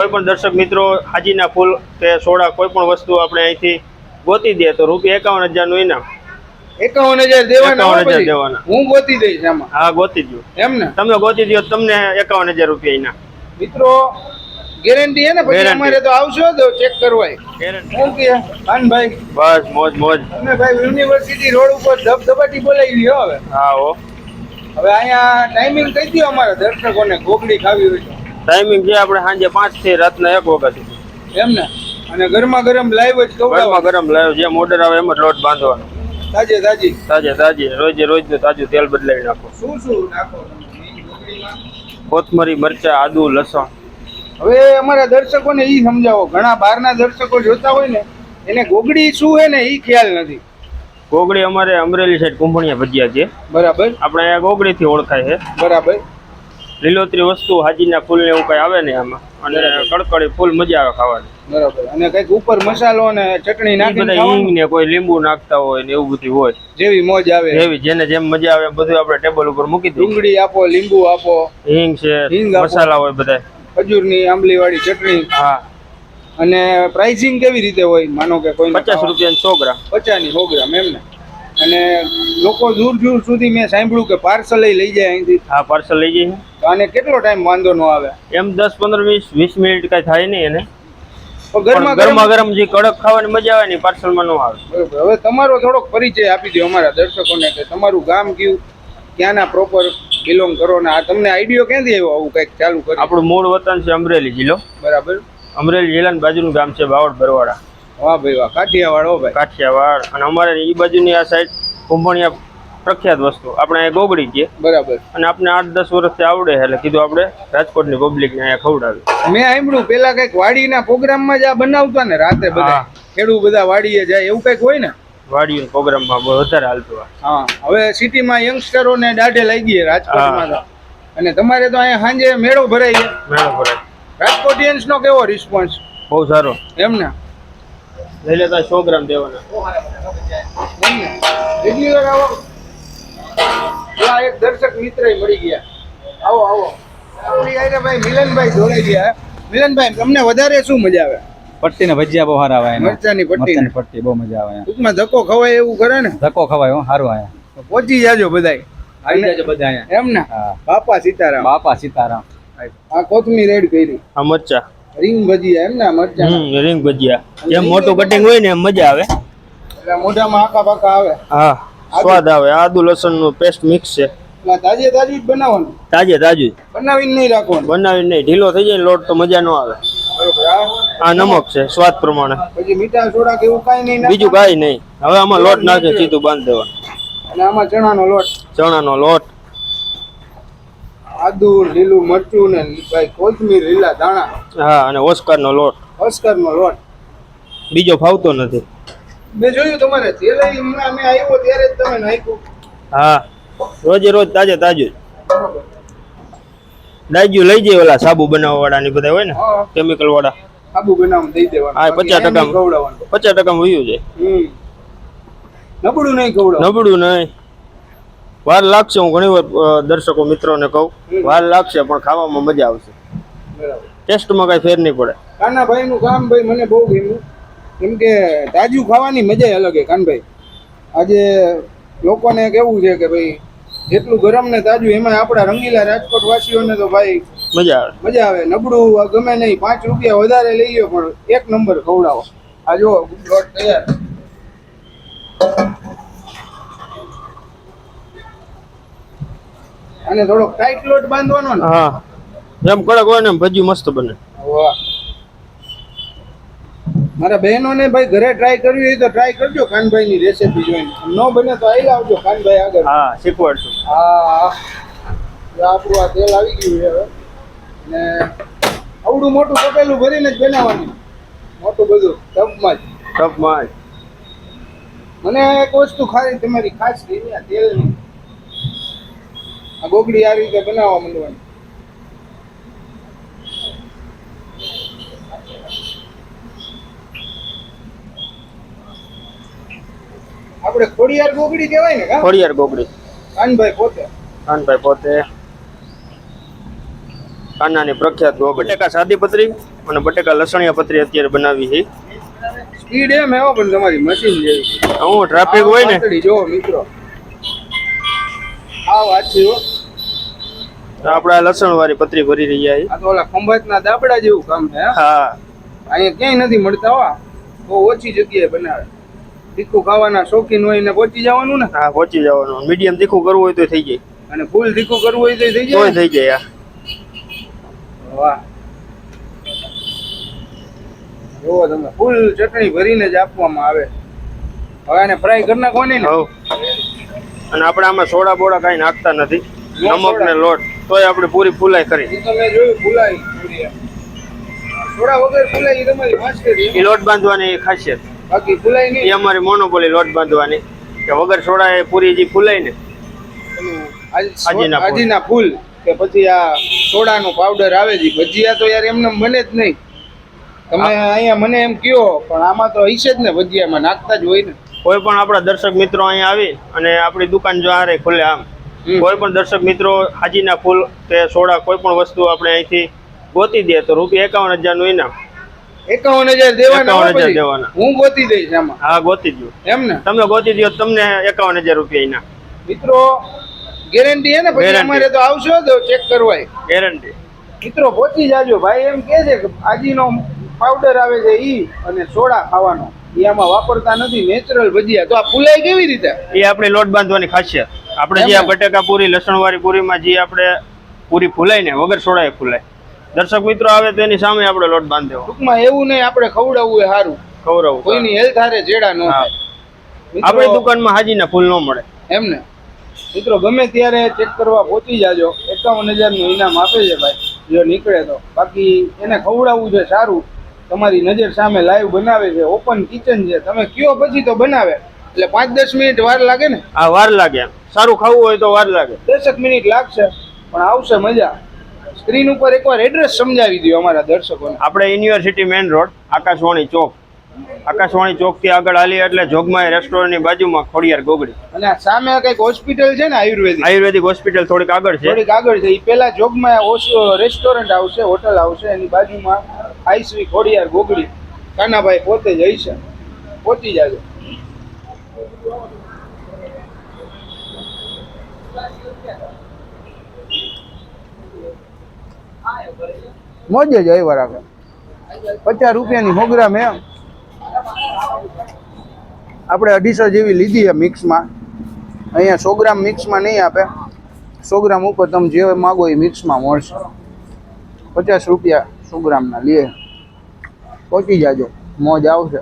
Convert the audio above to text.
કોઈ પણ દર્શક મિત્રો હાજીના ફૂલ કે સોડા કોઈ પણ વસ્તુ આપણે અહીંથી ગોતી દે તો રૂપિયા એકાવન હજારનું ઇનામ. એકાવન હજાર દેવાના હો 51,000 દેવાના. હું ગોતી દઈશ આમાં. હા ગોતી દો એમ ને? તમે ગોતી દો તમને એકાવન હજાર રૂપિયા ઇનામ. મિત્રો ગેરંટી હે ને? પછી અમારે તો આવશો તો ચેક કરવાય. ભાઈ બસ મોજ મોજ. ભાઈ યુનિવર્સિટી રોડ ઉપર ધબધબાટી બોલાવી રહ્યો હવે. હા હો. હવે અહીંયા ટાઈમિંગ કહી દો અમારા દર્શકોને ગોગડી ખાવી હોય ટાઈમિંગ છે આપણે સાંજે પાંચથી રાતના એક વખત એમ ને? અને ગરમા ગરમ લાઈવ જ ગરમા ગરમ લાવ્યો જેમ ઓર્ડર આવે એમ જ લોટ બાંધવાનો. તાજે તાજી. તાજે તાજે રોજે રોજ તાજું તેલ બદલાવી નાખો. શું શું નાખો? કોથમરી મરચા આદુ લસણ. હવે અમારા દર્શકોને ઈ સમજાવો ઘણા બહારના દર્શકો જોતા હોય ને એને ગોગડી શું હે ને ઈ ખ્યાલ નથી. ગોગડી અમારે અમરેલી સાઈડ કુંભણિયા ભજીયા છે. બરાબર. આપણે અહીંયા ગોગડીથી ઓળખાય છે. બરાબર. લીલોતરી વસ્તુ હાજીના ફૂલ ને એવું કઈ આવે ને આમાં? અને કડકડી ફૂલ મજા આવે ખાવાની. બરાબર. અને કંઈક ઉપર મસાલો ને ચટણી નાખી હિંગ ને કોઈ લીંબુ નાખતા હોય ને એવું બધું હોય. જેવી મોજ આવે. જેવી જેને જેમ મજા આવે બધું આપણે ટેબલ ઉપર મૂકી દઈએ. ડુંગળી આપો લીંબુ આપો હિંગ છે મસાલા હોય બધા ખજૂરની આંબલી વાળી ચટણી. હા. અને પ્રાઇસિંગ કેવી રીતે હોય? માનો કે કોઈ પચાસ રૂપિયા સો ગ્રામ. પચાસની સો ગ્રામ એમ ને? અને લોકો દૂર દૂર સુધી મેં સાંભળ્યું કે પાર્સલ લઈ જાય અહીંથી. હા પાર્સલ લઈ જાય તો આને કેટલો ટાઈમ વાંધો ન આવે? એમ દસ પંદર વીસ વીસ મિનિટ કાંઈ થાય નહીં એને. ગરમા ગરમા ગરમ જે કડક ખાવાની મજા આવે ને પાર્સલમાં ન આવે. બરોબર. હવે તમારો થોડોક પરિચય આપી દો અમારા દર્શકોને કે તમારું ગામ કયું ક્યાંના પ્રોપર બિલોંગ કરો ને આ તમને આઈડિયો ક્યાંથી આવ્યો આવું કંઈક ચાલુ કરે? આપણું મૂળ વતન છે અમરેલી જિલ્લો. બરાબર. અમરેલી જિલ્લાની બાજુનું ગામ છે બાવળ બરવાડા વાહ ભાઈ વાહ કાઠિયાવાડ હો ભાઈ. કાઠિયાવાડ. અને અમારે એ બાજુની આ સાઈડ કુંભણિયા પ્રખ્યાત વસ્તુ. આપણે અહીંયા ગોગડી છીએ. બરાબર. અને આપણે આઠ દસ વર્ષથી આવડે એટલે કીધું આપણે રાજકોટની પબ્લિકને અહીંયા ખવડાવી. મેં સાંભળ્યું પેલા કંઈક વાડીના પ્રોગ્રામમાં જ આ બનાવતા ને રાતે બધા. ખેડૂત બધા વાડીએ જાય એવું કંઈક હોય ને? વાડીઓ પ્રોગ્રામમાં વધારે હાલતું હા. હવે સિટીમાં યંગસ્ટરોને દાઢે લાગી ગઈ રાજકોટમાં અને તમારે તો અહીંયા સાંજે મેળો ભરાય છે. મેળો ભરાય. રાજકોટિયન્સ નો કેવો રિસ્પોન્સ બહુ સારો. એમ ને લઈ લેતા સો ગ્રામ દેવાના. આવો એક દર્શક મિત્ર મળી ગયા આવો આવો આપણી ભાઈ મિલનભાઈ જોડાઈ ગયા મિલનભાઈ તમને વધારે શું મજા આવે પટ્ટી ને ભજીયા બહુ સારા આવે મરચાની પટ્ટી. પટ્ટી બહુ મજા આવે. ટૂંકમાં ધક્કો ખવાય એવું કરે ને? ધક્કો ખવાય હો સારું આયા. તો પહોંચી જાજો બધાય. આવી જાજો બધા એમ ને? હા. બાપા સીતારામ. બાપા સીતારામ. આ કોથમીર રેડ કરી. આ મરચા. રીંગ ભજીયા એમ ને મરચા હમ રીંગ ભજીયા. જેમ મોટું કટિંગ હોય ને એમ મજા આવે. એટલે મોઢામાં આખા પાકા આવે. હા સ્વાદ આવે. આદુ લસણનું પેસ્ટ મિક્સ છે તાજે તાજું જ બનાવવાનું? તાજે તાજું બનાવીને નહીં રાખવાનું? બનાવીને નહીં. ઢીલો થઈ જાય લોટ તો મજા ન આવે. આ નમક છે સ્વાદ પ્રમાણે. પછી મીઠા સોડા કે એવું કાંઈ નહીં બીજું કાંઈ નહીં. હવે આમાં લોટ નાખે સીધું બાંધી દેવાનું. અને આમાં ચણાનો લોટ? ચણાનો લોટ. આદુ લીલું મરચું ને ભાઈ કોથમીર લીલા દાણા હા અને ઓસ્કારનો લોટ. અસ્કરનો લોટ. બીજો ફાવતો નથી. મેં જોયું તમારે તેલ હમણાં અમે આવ્યો ત્યારે જ તમે નાખ્યું. હા રોજે રોજ તાજે તાજું દાજ્યું લઈ જાય ઓલા સાબુ બનાવવા વાળા ની બધા હોય ને કેમિકલ વાળા. સાબુ બનાવવા દઈ દેવાના. હા, પચાસ 50 એમ નહીં ખવડાવવાનું. પચાસ ટકા વયું જાય. નબળું નહીં ખવડાવું નબળું નહીં. વાર લાગશે હું ઘણી વાર દર્શકો મિત્રોને કહું. વાર લાગશે પણ ખાવામાં મજા આવશે. ટેસ્ટમાં કઈ ફેર નહીં પડે. કાનાભાઈ નું કામ ભાઈ મને બહુ ગમ્યું. કેમ કે તાજું ખાવાની મજા અલગ છે કાનભાઈ. આજે લોકોને કેવું છે કે ભાઈ જેટલું ગરમ ને તાજું એમાં આપણા રંગીલા રાજકોટ વાસીઓને તો ભાઈ મજા આવે. મજા આવે. નબળું ગમે નહીં પાંચ રૂપિયા વધારે લઈ લો પણ એક નંબર ખવડાવો. આ જો તૈયાર. અને થોડોક ટાઈટ લોટ બાંધવાનો ને. હા. જેમ કડક હોય ને ભજીયું મસ્ત બને. વાહ. મારા બહેનોને ભાઈ ઘરે ટ્રાય કરવી હોય તો ટ્રાય કરજો કાનભાઈ ની રેસીપી જોઈને ન બને તો આવી આવજો કાનભાઈ આગળ. હા શીખવાડશું. હા. આપણું આ તેલ આવી ગયું છે હવે. ને આવડું મોટું તપેલું ભરીને જ બનાવવાનું. મોટું બધું ટપમાં જ. ટપમાં જ. મને એક વસ્તુ ખાલી તમારી ખાસ આ તેલની. આ ગોગડી આ રીતે બનાવવા માંડવાની. આપણે ખોડિયાર ગોગડી કહેવાય ને કા? ખોડિયાર ગોગડી. કાનભાઈ પોતે. કાનભાઈ પોતે. કાનાની પ્રખ્યાત ગોગડી. બટેકા સાદી પતરી અને બટેકા લસણિયા પતરી અત્યારે બનાવી છે. સ્પીડ એમ એવો પણ તમારી મશીન જેવી. હું ટ્રાફિક હોય ને. જો મિત્રો. આ વાત છે હો. તો આપણે આ લસણ વાળી પતરી ભરી રહ્યા છે આ તો ઓલા ખંભાતના દાબડા જેવું કામ છે હા? અહીંયા ક્યાંય નથી મળતા હો. બહુ ઓછી જગ્યાએ બનાવે. તીખું ખાવાના શોખીન હોય ને પહોંચી જવાનું ને? હા પહોંચી જવાનું. મીડિયમ તીખું કરવું હોય તો થઈ જાય. અને ફૂલ તીખું કરવું હોય તો થઈ જાય? થઈ જાય વાહ. જો તમે ફૂલ ચટણી ભરીને જ આપવામાં આવે. હવે એને ફ્રાય કરી નાખો ને? અને આપણે આમાં સોડા બોડા કાંઈ નાખતા નથી. નો નમક ને લોટ. તોય આપણે પૂરી ફૂલાઈ કરી એ જોયું ફૂલાઈ થોડા વગર ફૂલાઈ તમારી માસ્ટરી એ લોટ બાંધવાની ખાસિયત. બાકી ફૂલાઈ એ નહીં અમારી મોનોપોલી લોટ બાંધવાની. કે વગર સોડા એ પૂરી જે ફૂલાય ને આજ- આજીના ફૂલ. કે પછી આ સોડાનો પાવડર આવે છે. ભજીયા તો યાર એમને બને જ નહીં. તમે અહીંયા મને એમ કયો પણ આમાં તો હશે જ ને ભજીયામાં નાખતા જ હોય ને. કોઈ પણ આપણા દર્શક મિત્રો અહીંયા આવી અને આપણી દુકાન જો હારે ખુલે આમ. કોઈ પણ દર્શક મિત્રો હાજીના ફૂલ કે સોડા કોઈ પણ વસ્તુ આપણે અહીંથી ગોતી દે તો રૂપિયા એકાવન હજારનું ઇનામ. એકાવન હજાર દેવાના હો 51,000 પછી. દેવાના. હું ગોતી દઈશ આમાં. હા ગોતી દો એમ ને? તમે ગોતી દો તમને એકાવન હજાર રૂપિયા ઇનામ. મિત્રો ગેરંટી હે ને? પછી અમારે તો આવશો તો ચેક કરવાય. ગેરંટી. મિત્રો પહોંચી જાજો. ભાઈ એમ કે છે કે આજીનો પાવડર આવે છે ઈ અને સોડા ખાવાનો. એ આમાં વાપરતા નથી નેચરલ ભજીયા. તો આ ફૂલાય કેવી રીતે? એ આપણી લોટ બાંધવાની ખાસિયત. આપણે જે આ બટેકા પૂરી લસણવાળી પૂરીમાં જે આપણે પૂરી ફૂલાય ને વગર સોડાએ ફૂલાય. દર્શક મિત્રો આવે તો એની સામે આપણે લોટ બાંધ્યો ટૂંકમાં એવું નહીં આપણે ખવડાવવું એ સારું. ખવડાવવું કોઈની હેલ્થ હારે જેડા ન હા. થાય. આપણી દુકાનમાં હાજીના ફૂલ ન મળે. એમ ને? મિત્રો ગમે ત્યારે ચેક કરવા પહોંચી જાજો. એકાવન હજારનું ઇનામ આપે છે ભાઈ. જો નીકળે તો. બાકી એને ખવડાવવું છે સારું. તમારી નજર સામે લાઈવ બનાવે છે. ઓપન કિચન છે. તમે કયો પછી તો બનાવે. એટલે પાંચ દસ મિનિટ વાર લાગે ને? આ વાર લાગે સારું ખાવું હોય તો વાર લાગે. દસક મિનિટ લાગશે પણ આવશે મજા. સ્ક્રીન ઉપર એકવાર એડ્રેસ સમજાવી દો અમારા દર્શકોને. આપણે university main road Akashvani Chowk. Akashvani ચોકથી આગળ હાલીએ એટલે જોગમાય રેસ્ટોરન્ટની બાજુમાં ખોડિયાર ગોગડી. અને સામે કંઈક હોસ્પિટલ છે ને આયુર્વેદિક? આયુર્વેદિક હોસ્પિટલ થોડીક આગળ છે. થોડીક આગળ છે. એ પેલા જોગમાય રેસ્ટોરન્ટ આવશે હોટલ આવશે એની બાજુમાં આઈસવી ખોડિયાર ગોગડી. કાનાભાઈ પોતે જ હશે. પહોંચી જાજો. મોજે જ આવ્યા રાખે. પચાસ રૂપિયાની મોગરા મેં આપણે અઢીસો જેવી લીધી છે મિક્સમાં. અહીંયા સો ગ્રામ મિક્સમાં નહીં આપે. સો ગ્રામ ઉપર તમે જે માગો એ મિક્સમાં મળશે. પચાસ રૂપિયા સો ગ્રામના લે. પહોંચી જાજો. મોજ આવશે.